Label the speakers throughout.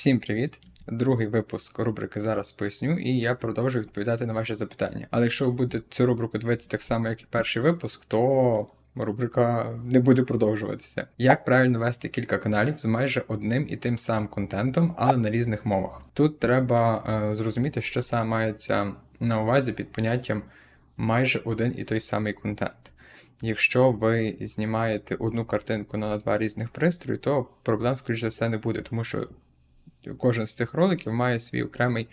Speaker 1: Всім привіт! Другий випуск рубрики зараз поясню, і я продовжую відповідати на ваші запитання. Але якщо ви будете цю рубрику дивитися так само, як і перший випуск, то рубрика не буде продовжуватися. Як правильно вести кілька каналів з майже одним і тим самим контентом, але на різних мовах? Тут треба е, зрозуміти, що саме мається на увазі під поняттям майже один і той самий контент. Якщо ви знімаєте одну картинку на два різних пристрої, то проблем, скоріш за все, не буде, тому що кожен з цих роликів має свій окремий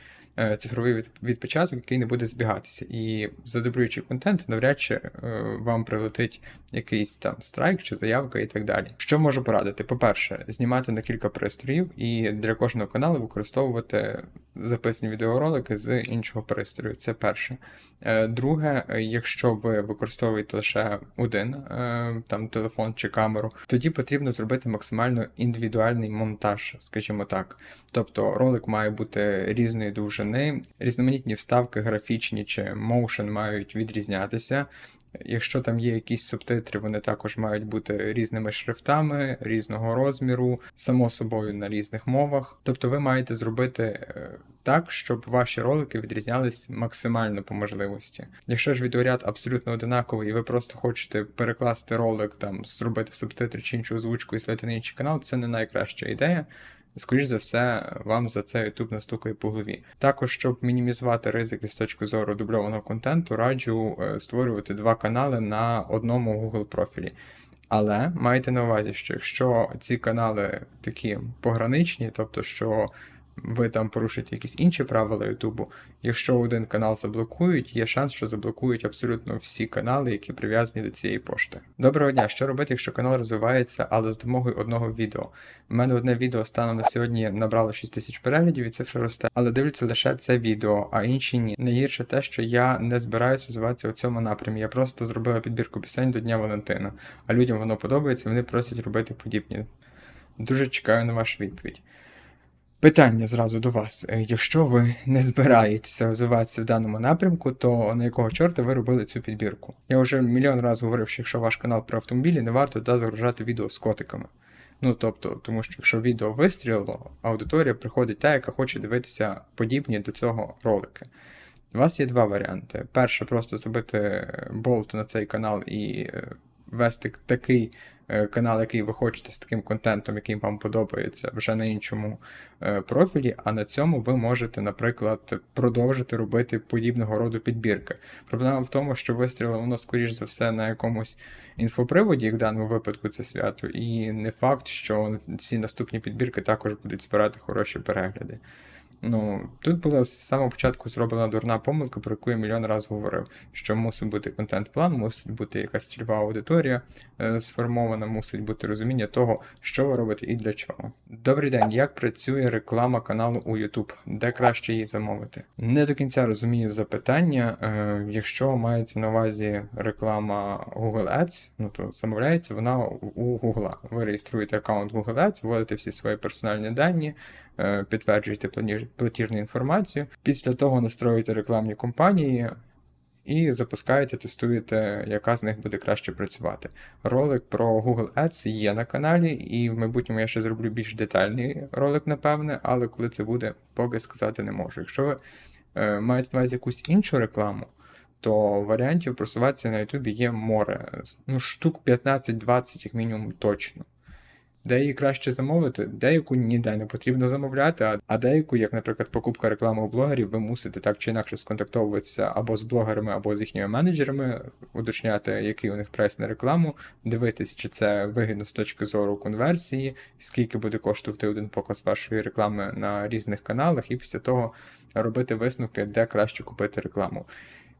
Speaker 1: цифровий від- відпечаток, який не буде збігатися. І задобрюючи контент, навряд чи е, вам прилетить якийсь там страйк чи заявка і так далі. Що можу порадити? По-перше, знімати на кілька пристроїв і для кожного каналу використовувати записані відеоролики з іншого пристрою. Це перше. Е, Друге, е, якщо ви використовуєте лише один е, там телефон чи камеру, тоді потрібно зробити максимально індивідуальний монтаж, скажімо так. Тобто ролик має бути різної довжини, різноманітні вставки, графічні чи motion мають відрізнятися. Якщо там є якісь субтитри, вони також мають бути різними шрифтами, різного розміру, само собою на різних мовах. Тобто ви маєте зробити е, так, щоб ваші ролики відрізнялись максимально по можливості. Якщо ж відеоряд абсолютно одинаковий, і ви просто хочете перекласти ролик, там зробити субтитри чи іншу озвучку і слити на інший канал, це не найкраща ідея. Скоріш за все, вам за це YouTube настукає по голові. Також, щоб мінімізувати ризики з точки зору дубльованого контенту, раджу е, створювати два канали на одному Google профілі. Але майте на увазі, що якщо ці канали такі пограничні, тобто що ви там порушите якісь інші правила Ютубу, якщо один канал заблокують, є шанс, що заблокують абсолютно всі канали, які прив'язані до цієї пошти. Доброго дня! Що робити, якщо канал розвивається, але з допомогою одного відео? У мене одне відео станом на сьогодні набрало 6 тисяч переглядів і цифра росте, але дивляться лише це відео, а інші ні. Найгірше те, що я не збираюся розвиватися у цьому напрямі. Я просто зробила підбірку пісень до Дня Валентина, а людям воно подобається, вони просять робити подібні. Дуже чекаю на вашу відповідь. Питання зразу до вас. Е, Якщо ви не збираєтеся розвиватися в даному напрямку, то на якого чорта ви робили цю підбірку? Я вже мільйон разів говорив, що якщо ваш канал про автомобілі, не варто туди загружати відео з котиками. Ну тобто, тому що якщо відео вистрілило, аудиторія приходить та, яка хоче дивитися подібні до цього ролики. У вас є два варіанти. Перше, просто зробити болт на цей канал і е, вести такий е, канал, який ви хочете з таким контентом, який вам подобається, вже на іншому е, профілі, а на цьому ви можете, наприклад, продовжити робити подібного роду підбірки. Проблема в тому, що вистрілило воно, скоріш за все, на якомусь інфоприводі, як в даному випадку це свято, і не факт, що ці наступні підбірки також будуть збирати хороші перегляди. Ну, тут була з самого початку зроблена дурна помилка, про яку я мільйон разів говорив, що мусить бути контент-план, мусить бути якась цільова аудиторія е, сформована, мусить бути розуміння того, що ви робите і для чого. Добрий день, як працює реклама каналу у YouTube? Де краще її замовити? Не до кінця розумію запитання. Е, якщо мається на увазі реклама Google Ads, ну то замовляється вона у Google. Ви реєструєте аккаунт Google Ads, вводите всі свої персональні дані підтверджуєте платіжну інформацію. Після того настроюєте рекламні кампанії і запускаєте, тестуєте, яка з них буде краще працювати. Ролик про Google Ads є на каналі, і в майбутньому я ще зроблю більш детальний ролик, напевне, але коли це буде, поки сказати не можу. Якщо ви е, маєте на увазі якусь іншу рекламу, то варіантів просуватися на Ютубі є море. Ну, штук 15-20, як мінімум, точно. Де її краще замовити, деяку ніде не потрібно замовляти, а деяку, як, наприклад, покупка реклами у блогерів, ви мусите так чи інакше сконтактовуватися або з блогерами, або з їхніми менеджерами, уточняти, який у них прайс на рекламу, дивитись, чи це вигідно з точки зору конверсії, скільки буде коштувати один показ вашої реклами на різних каналах, і після того робити висновки, де краще купити рекламу.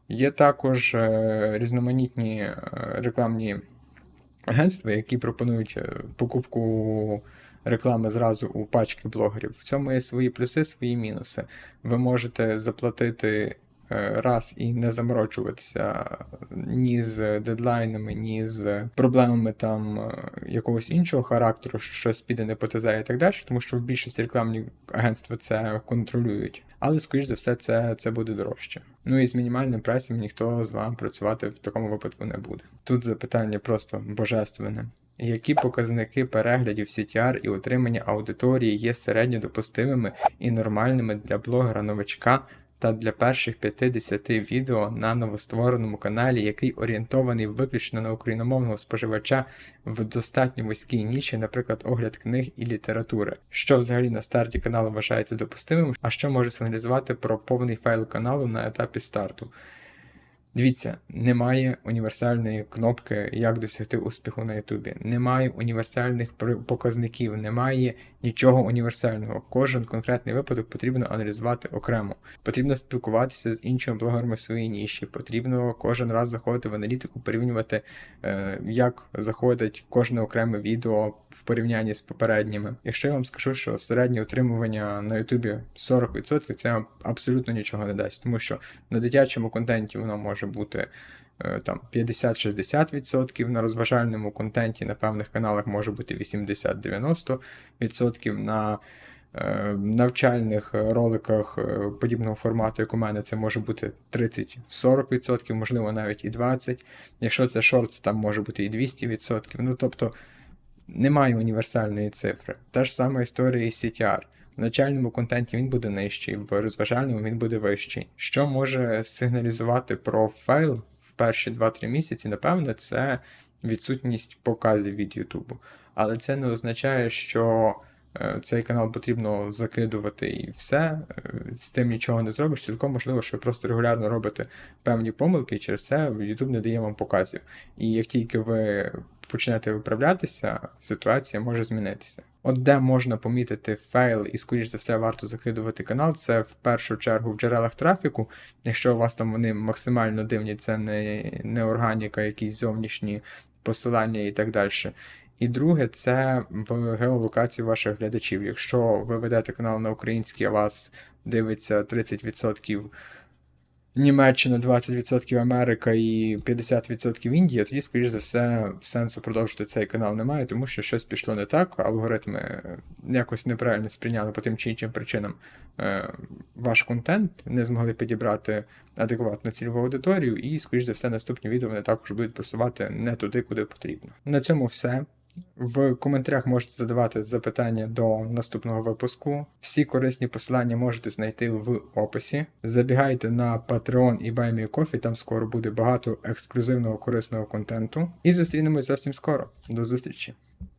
Speaker 1: Є також е, різноманітні е, рекламні агентства, які пропонують е, покупку реклами зразу у пачки блогерів. В цьому є свої плюси, свої мінуси. Ви можете заплатити раз і не заморочуватися ні з дедлайнами, ні з проблемами там е, якогось іншого характеру, що щось піде не по ТЗ і так далі, тому що в більшості рекламні агентства це контролюють. Але, скоріш за все, це, це буде дорожче. Ну і з мінімальним прайсом ніхто з вами працювати в такому випадку не буде. Тут запитання просто божественне. Які показники переглядів CTR і отримання аудиторії є середньо допустимими і нормальними для блогера-новачка та для перших 50 відео на новоствореному каналі, який орієнтований виключно на україномовного споживача в достатньо вузькій ніші, наприклад, огляд книг і літератури, що взагалі на старті каналу вважається допустимим, а що може сигналізувати про повний файл каналу на етапі старту. Дивіться, немає універсальної кнопки, як досягти успіху на Ютубі. Немає універсальних показників, немає нічого універсального. Кожен конкретний випадок потрібно аналізувати окремо. Потрібно спілкуватися з іншими блогерами в своїй ніші. Потрібно кожен раз заходити в аналітику, порівнювати, е, як заходить кожне окреме відео в порівнянні з попередніми. Якщо я вам скажу, що середнє утримування на Ютубі 40%, це абсолютно нічого не дасть, тому що на дитячому контенті воно може бути е, там 50-60%, на розважальному контенті на певних каналах може бути 80-90%, на е, навчальних роликах е, подібного формату, як у мене, це може бути 30-40%, можливо навіть і 20%. Якщо це шортс, там може бути і 200%. Ну тобто немає універсальної цифри. Та ж сама історія із CTR. В начальному контенті він буде нижчий, в розважальному він буде вищий. Що може сигналізувати про фейл в перші 2-3 місяці, напевне, це відсутність показів від Ютубу. Але це не означає, що е, цей канал потрібно закидувати і все, е, з тим нічого не зробиш. Цілком можливо, що ви просто регулярно робите певні помилки, і через це YouTube не дає вам показів. І як тільки ви почнете виправлятися, ситуація може змінитися. От де можна помітити фейл, і, скоріш за все, варто закидувати канал, це в першу чергу в джерелах трафіку. Якщо у вас там вони максимально дивні, це не, не органіка, якісь зовнішні посилання і так далі. І друге, це в геолокацію ваших глядачів. Якщо ви ведете канал на український, а вас дивиться 30% Німеччина, 20% Америка і 50% Індія, тоді, скоріш за все, сенсу продовжити цей канал немає, тому що щось пішло не так, алгоритми якось неправильно сприйняли по тим чи іншим причинам е, ваш контент, не змогли підібрати адекватну цільову аудиторію, і, скоріш за все, наступні відео вони також будуть просувати не туди, куди потрібно. На цьому все. В коментарях можете задавати запитання до наступного випуску. Всі корисні посилання можете знайти в описі. Забігайте на Patreon і BuyMeCoffee, там скоро буде багато ексклюзивного корисного контенту. І зустрінемось зовсім скоро. До зустрічі!